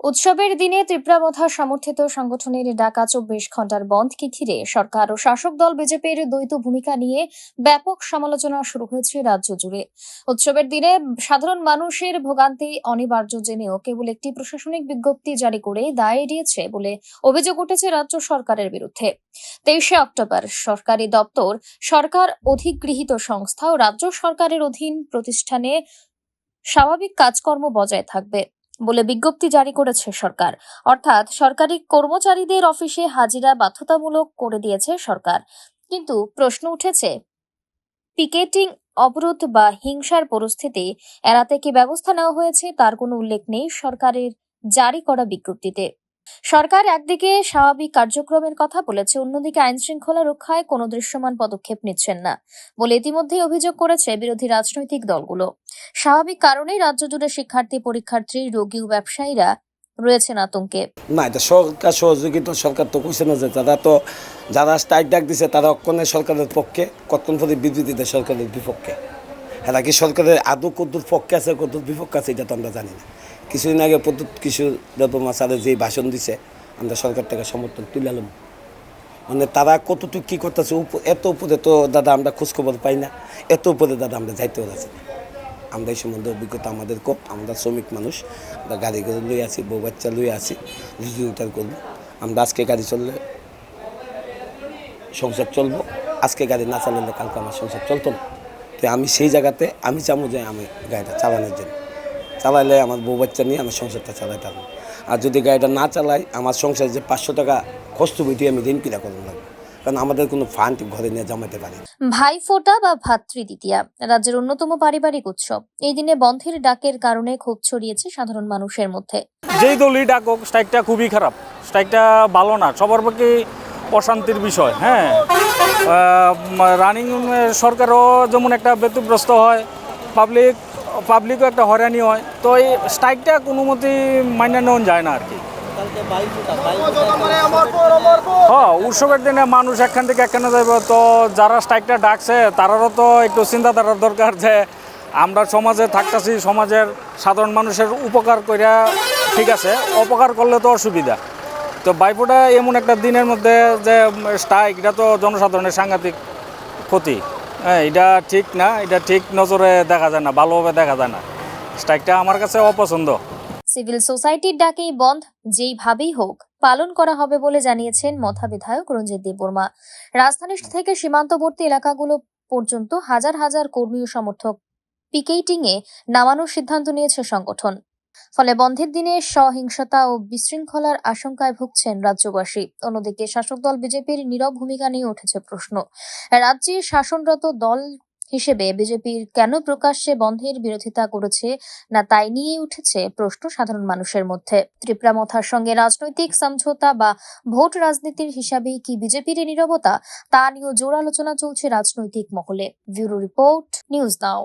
উৎসবের দিনে ত্রিপুরাবধা সমর্থিত সংগঠনের ডাকা চব্বিশ ঘণ্টার বন্ধকে ঘিরে সরকার ও শাসক দল বিজেপির দ্বৈত ভূমিকা নিয়ে ব্যাপক সমালোচনা শুরু হয়েছে রাজ্য জুড়ে। উৎসবের দিনে সাধারণ মানুষের ভোগান্তি অনিবার্য জেনেও কেবল একটি প্রশাসনিক বিজ্ঞপ্তি জারি করে দায় এড়িয়েছে বলে অভিযোগ উঠেছে রাজ্য সরকারের বিরুদ্ধে। তেইশে অক্টোবর, সরকারি দপ্তর, সরকার অধিগৃহীত সংস্থা ও রাজ্য সরকারের অধীন প্রতিষ্ঠানে স্বাভাবিক কাজকর্ম বজায় থাকবে। বলে বিজ্ঞপ্তি জারি করেছে সরকার। অর্থাৎ সরকারি কর্মচারীদের অফিসে হাজিরা বাধ্যতামূলক করে দিয়েছে সরকার। কিন্তু প্রশ্ন উঠেছে, পিকেটিং অবরোধ বা হিংসার পরিস্থিতি এড়াতে কি ব্যবস্থা নেওয়া হয়েছে তার কোনো উল্লেখ নেই সরকারের জারি করা বিজ্ঞপ্তিতে। সরকার একদিকে স্বাভাবিক কার্যক্রমের কথা বলেছে, অন্যদিকে আইন শৃঙ্খলা রক্ষায় কোনো দৃশ্যমান পদক্ষেপ নিচ্ছেন না বলে ইতিমধ্যেই অভিযোগ করেছে বিরোধী রাজনৈতিক দলগুলো। স্বাভাবিক কারণেই রাজ্য জুড়ে শিক্ষার্থী, পরীক্ষার্থী, রোগী ও ব্যবসায়ীরা রয়েছেন আতঙ্কে। না, এটা সরকার সহযোগিতা সরকার তো কইছে না যে তারা তো, যারা স্ট্রাইক ডাক দিছে তারা অক্ষণে সরকারের পক্ষে কতক্ষণ পরে বিবৃতি দেয় সরকারের বিপক্ষে। এরা কি সরকারের আদৌ কদ্দুর পক্ষে আছে কদ্দুর বিপক্ষে আছে, এটা তো আমরা জানি না। কিছুদিন আগে প্রদ্যুৎ কিশোর দেবমা স্যারের যে ভাষণ দিছে, আমরা সরকার থেকে সমর্থন তুলে আলাম মানে তারা কতটুকু কী করতেছে এত উপরে তো দাদা আমরা খোঁজখবর পাই না, এত উপরে দাদা আমরা যাইতে না। আমরা এই সম্বন্ধে অভিজ্ঞতা আমাদের কম আমরা শ্রমিক মানুষ, আমরা গাড়ি করে লই আছি, বউ বাচ্চা লই আছি, রুজি রোজগার করব। আমরা আজকে গাড়ি চললে সংসার চলবো, আজকে গাড়ি না চালালে কালকে আমার সংসার চলতো না। তো আমি সেই জায়গাতে, আমি চাবো যে আমি গাড়িটা চালানোর জন্য। চালাইলে আমার বউ বাচ্চা নিয়ে আমি সংসারটা চালাইতে পারব আর যদি গাড়িটা না চালাই আমার সংসারে যে পাঁচশো টাকা কষ্ট বইটি আমি ঋণ কিনা করব লাগবে কারণ আমাদের কোনো ফান্ড ঘরে নিয়ে জমাতে পারি না। ভাইফোঁটা বা ভাতৃদ্বিতীয়া রাজ্যের অন্যতম পারিবারিক উৎসব। এই দিনে বন্ধের ডাকের কারণে ক্ষোভ ছড়িয়েছে সাধারণ মানুষের মধ্যে। যেই দলই ডাকুক স্ট্রাইকটা খুবই খারাপ। স্ট্রাইকটা ভালো না সবার পক্ষে অশান্তির বিষয় হ্যাঁ। রানিং সরকারও যেমন একটা ব্যতিগ্রস্ত হয় পাবলিক পাবলিকও একটা হয়রানি হয়। তো এই স্ট্রাইকটা কোনো মতেই মাইনে নেওয়া যায় না আর কি। হ্যাঁ উৎসবের দিনে মানুষ একখান থেকে একখানে যাবে তো যারা স্ট্রাইকটা ডাকছে, তারারও তো একটু চিন্তাধারার দরকার যে আমরা সমাজে থাকতেছি, সমাজের সাধারণ মানুষের উপকার কইরা ঠিক আছে, অপকার করলে তো অসুবিধা। তো বাইপোটা এমন একটা দিনের মধ্যে যে স্ট্রাইক এটা তো জনসাধারণের সাংঘাতিক ক্ষতি। হ্যাঁ এটা ঠিক না, এটা ঠিক নজরে দেখা যায় না, ভালোভাবে দেখা যায় না। স্ট্রাইকটা আমার কাছে অপছন্দ। সিভিল সোসাইটির ডাকেই বন্ধ, যেইভাবেই হোক, পালন করা হবে বলে জানিয়েছেন মথা বিধায়ক রঞ্জিত দেববর্মা। রাজধানী থেকে সীমান্তবর্তী এলাকাগুলো পর্যন্ত হাজার হাজার কর্মী সমর্থক পিকেটিং এ নামানোর সিদ্ধান্ত নিয়েছে সংগঠন। ফলে বন্ধের দিনে সহিংসতা ও বিশৃঙ্খলার আশঙ্কায় ভুগছেন রাজ্যবাসী। অন্যদিকে শাসক দল বিজেপির নীরব ভূমিকা নিয়ে উঠেছে প্রশ্ন। রাজ্যে শাসনরত দল হিসেবে বিজেপির কেন প্রকাশ্যে বন্ধের বিরোধিতা করেছে না তাই নিয়ে উঠেছে প্রশ্ন সাধারণ মানুষের মধ্যে? ত্রিপুরা মথার সঙ্গে রাজনৈতিক সমঝোতা বা ভোট রাজনীতির হিসাবেই কি বিজেপির নীরবতা? তা নিয়েও জোর আলোচনা চলছে রাজনৈতিক মহলে। Bureau report, news now.